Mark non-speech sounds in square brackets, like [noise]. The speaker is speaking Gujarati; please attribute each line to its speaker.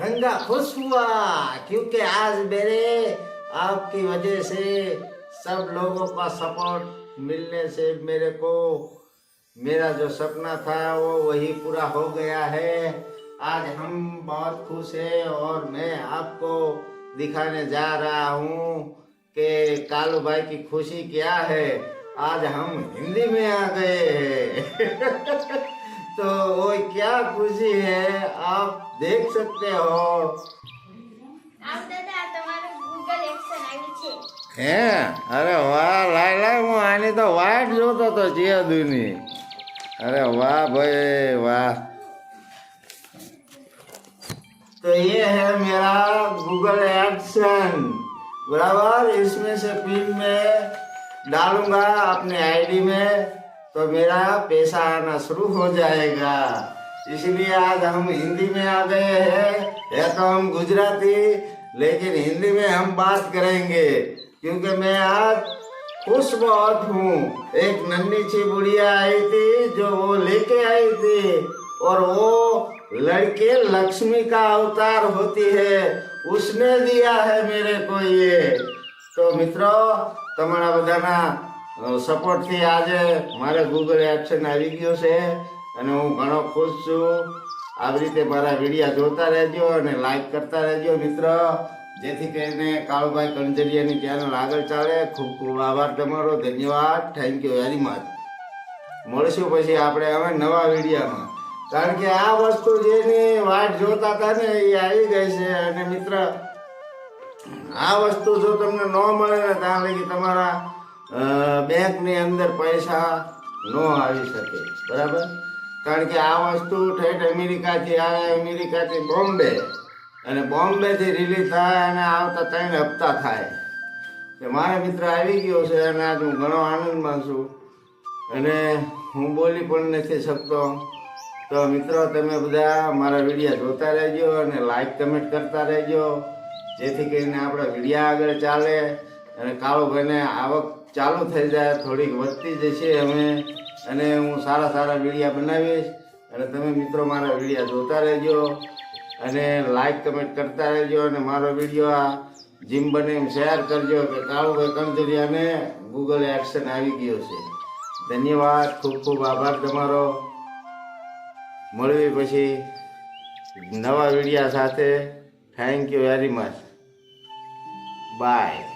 Speaker 1: रंगा खुश हुआ, क्योंकि आज मेरे आपकी वजह से सब लोगों का सपोर्ट मिलने से मेरे को मेरा जो सपना था वो वही पूरा हो गया है। आज हम बहुत खुश हैं और मैं आपको दिखाने जा रहा हूँ। कि कालू भाई की खुशी क्या है आज हम हिंदी में आ गए हैं [laughs] तो वो क्या खुशी है आप देख सकते हो
Speaker 2: આમ દાદા તમારું ગૂગલ એક્શન આવી છે
Speaker 1: હે અરે વાહ લાય લાય હું આની તો વાટ જોતો તો જીયાદુની અરે वाह भाई वाह तो ये है मेरा गूगल एक्शन बराबर, इसमें से पिन में डालूँगा अपने आईडी में तो मेरा पैसा आना शुरू हो जाएगा। इसलिए आज हम हिंदी में आ गए हैं। या तो हम गुजराती, लेकिन हिंदी में हम बात करेंगे, क्योंकि मैं आज खुश बहुत हूँ। एक नन्ही सी बुढ़िया आई थी, जो वो लेके आई थी, और वो लड़के लक्ष्मी का अवतार होती है उसने दिया है मेरे को ये તો મિત્રો તમારા બધાના સપોર્ટથી આજે મારે ગૂગલ એક્શન આવી ગયો છે અને હું ઘણો ખુશ છું આવી રીતે મારા વિડીયા જોતા રહેજો અને લાઈક કરતા રહેજો મિત્ર જેથી કરીને કાળુભાઈ કંજરિયાની ચેનલ આગળ ચાલે ખૂબ ખૂબ આભાર તમારો ધન્યવાદ થેન્ક યુ વેરી મચ મળશું પછી આપણે હવે નવા વિડીયામાં કારણ કે આ વસ્તુ જેની વાટ જોતા હતા ને એ આવી ગઈ છે અને મિત્ર, આ વસ્તુ જો તમને ન મળે ને ત્યાં લગી તમારા બેંકની અંદર પૈસા ન આવી શકે. બરાબર? કારણ કે આ વસ્તુ ઠેઠ અમેરિકાથી આવે, અમેરિકાથી બોમ્બે. અને બોમ્બેથી રિલીઝ થાય અને આવતા ત્રણ હપ્તા થાય. કે મારા મિત્ર આવી ગયો છે અને આજ હું ઘણો આનંદમાં છું. અને હું બોલી પણ નથી શકતો. તો મિત્રો, તમે બધા મારા વિડીયા જોતા રહેજો અને લાઈક કમેન્ટ કરતા રહેજો. જેથી કરીને આપણા વિડીયા આગળ ચાલે અને કાળુભાઈને આવક ચાલુ થઈ જાય, થોડીક વધતી જશે અમે અને હું સારા સારા વિડીયા બનાવીશ. અને તમે મિત્રો મારા વિડીયા જોતા રહેજો અને લાઈક કમેન્ટ કરતા રહેજો અને મારો વીડિયો આ જીમ બને એમ શેર કરજો કે કાળુભાઈ કંજરિયાને ગૂગલ એક્શન આવી ગયો છે. ધન્યવાદ, ખૂબ ખૂબ આભાર તમારો. મળવી પછી નવા વિડીયા સાથે thank you very much bye